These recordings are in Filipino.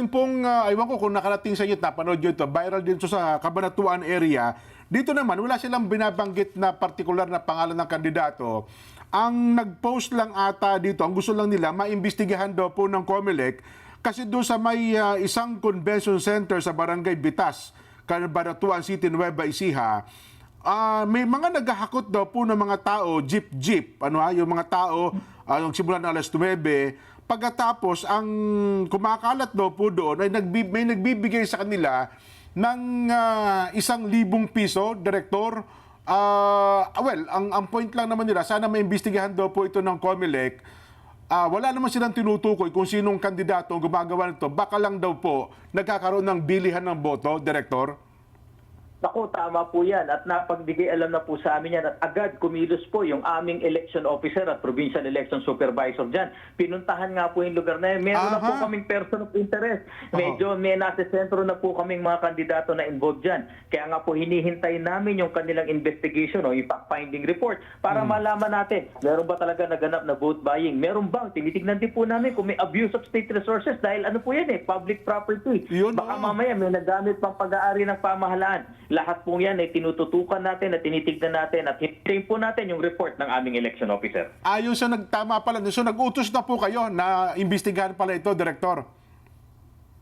rin pong, uh, aywan ko kung nakarating sa inyo, napanood nyo ito, viral din ito sa Cabanatuan area. Dito naman, wala silang binabanggit na partikular na pangalan ng kandidato. Ang nag-post lang ata dito, ang gusto lang nila, maimbestigahan daw po ng COMELEC kasi doon sa may uh, isang convention center sa Barangay Bitas, Cabanatuan City, Nueva Ecija, Ah, may mga naghahakot daw po ng mga tao, jeep-jeep, ano ha, yung mga tao, uh, yung simulan ng alas 9, pagkatapos ang kumakalat daw po doon ay nagbi- may nagbibigay sa kanila ng ah, isang libong piso, direktor. Ah, well, ang, ang point lang naman nila, sana may imbestigahan daw po ito ng COMELEC. Ah, wala naman silang tinutukoy kung sinong kandidato ang gumagawa nito. Baka lang daw po nagkakaroon ng bilihan ng boto, direktor. Naku, tama po yan. At napagbigay alam na po sa amin yan. At agad kumilos po yung aming election officer at provincial election supervisor dyan. Pinuntahan nga po yung lugar na yan. Meron na po Aha. kaming person of interest. Medyo may nasa sentro na po kaming mga kandidato na involved dyan. Kaya nga po hinihintay namin yung kanilang investigation o yung fact-finding report para malaman natin, meron ba talaga naganap na vote buying? Meron bang? Tinitignan din po namin kung may abuse of state resources dahil ano po yan eh, public property. Yun, Baka oo. mamaya may nagamit pang pag-aari ng pamahalaan. Lahat po yan ay tinututukan natin at tinitignan natin at hintayin po natin yung report ng aming election officer. Ayun sa nagtama pala. So nag-utos na po kayo na imbestigahan pala ito, Direktor.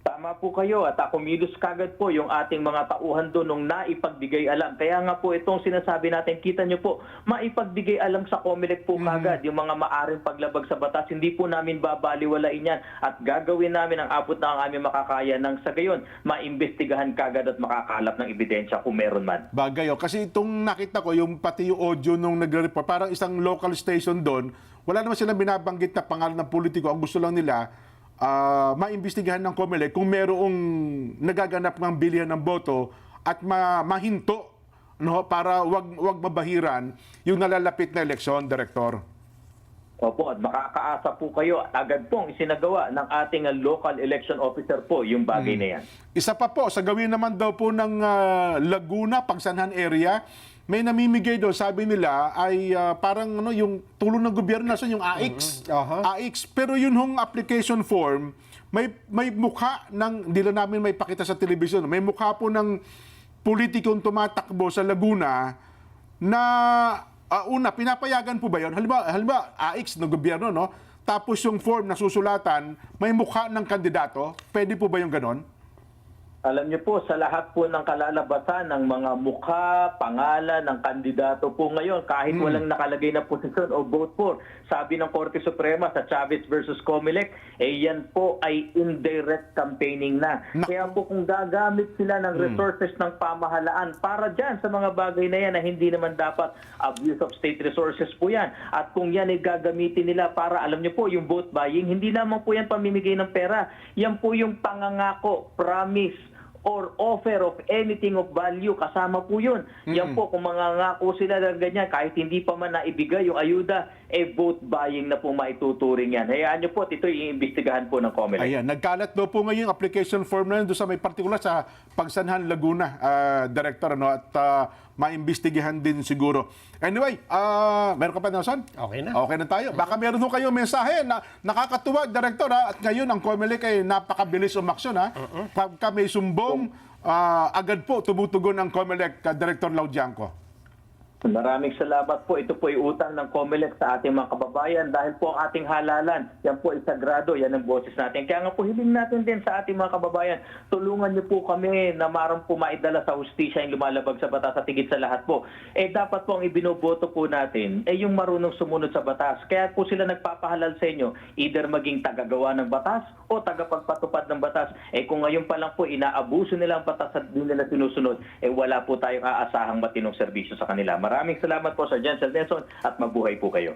Tama po kayo at ako kumilos kagad po yung ating mga tauhan doon nung naipagbigay alam. Kaya nga po itong sinasabi natin, kita nyo po, maipagbigay alam sa COMELEC po kagad yung mga maaring paglabag sa batas. Hindi po namin babaliwalain yan at gagawin namin ang abot na ang aming makakaya nang sa gayon, maimbestigahan kagad at makakalap ng ebidensya kung meron man. Bagay, oh. Kasi itong nakita ko, yung pati yung audio nung nagre-report, parang isang local station doon, wala naman silang binabanggit na pangalan ng politiko. Ang gusto lang nila, ah, maimbestigahan ng COMELEC kung merong nagaganap ng bilihan ng boto at ma- mahinto no, para wag, wag mabahiran yung nalalapit na eleksyon, Director. Opo, at makakaasa po kayo agad pong isinagawa ng ating uh, local election officer po yung bagay na yan. Isa pa po, sa gawin naman daw po ng ah, Laguna, Pagsanhan area, may namimigay daw, sabi nila, ay ah, parang ano, yung tulong ng gobyerno, so yung AX. Aha. AX. Pero yun hong application form, may, may mukha ng, hindi lang namin may pakita sa television, may mukha po ng politikong tumatakbo sa Laguna na ah, una, pinapayagan po ba yun? Halimbawa, halimbawa AX ng gobyerno, no? Tapos yung form na susulatan, may mukha ng kandidato. Pwede po ba yung ganon? Alam niyo po, sa lahat po ng kalalabasan ng mga mukha, pangalan ng kandidato po ngayon, kahit walang nakalagay na posisyon o vote for, sabi ng Korte Suprema sa Chavez versus Comelec, eh yan po ay indirect campaigning na. Naku. Kaya po kung gagamit sila ng resources ng pamahalaan para dyan sa mga bagay na yan na hindi naman dapat abuse of state resources po yan. At kung yan ay gagamitin nila para, alam niyo po, yung vote buying, hindi naman po yan pamimigay ng pera. Yan po yung pangangako, promise, or offer of anything of value, kasama po yun. Yan po, kung mangangako sila ng ganyan, kahit hindi pa man naibigay yung ayuda, eh vote buying na po maituturing yan. Hayaan niyo po, ito iimbestigahan po ng COMELEC. Ayan, nagkalat daw po ngayon yung application form na yun doon sa may particular sa Pagsanhan, Laguna, ah, Director, ano, at ah, maimbestigahan din siguro. Anyway, ah, meron ka pa, Nelson? Okay na. Okay na tayo. Baka meron ho kayong mensahe na nakakatuwa, Director, ha? at ngayon ang COMELEC ay napakabilis umaksyon. Ha? Pagka may sumbong, ah, agad po tumutugon ang COMELEC, ah, Director Laudianco. Maraming salamat po. Ito po ay utang ng COMELEC sa ating mga kababayan dahil po ang ating halalan, yan po ay sagrado, yan ang boses natin. Kaya nga po hiling natin din sa ating mga kababayan, tulungan niyo po kami na marang po maidala sa hustisya yung lumalabag sa batas at higit sa lahat po. Eh dapat po ang ibinoboto po natin eh yung marunong sumunod sa batas. Kaya po sila nagpapahalal sa inyo, either maging tagagawa ng batas o tagapagpatupad ng batas. Eh kung ngayon pa lang po inaabuso nila ang batas at di nila sinusunod, eh wala po tayong aasahang matinong serbisyo sa kanila. Maraming salamat po sa Jensen Nelson at mabuhay po kayo.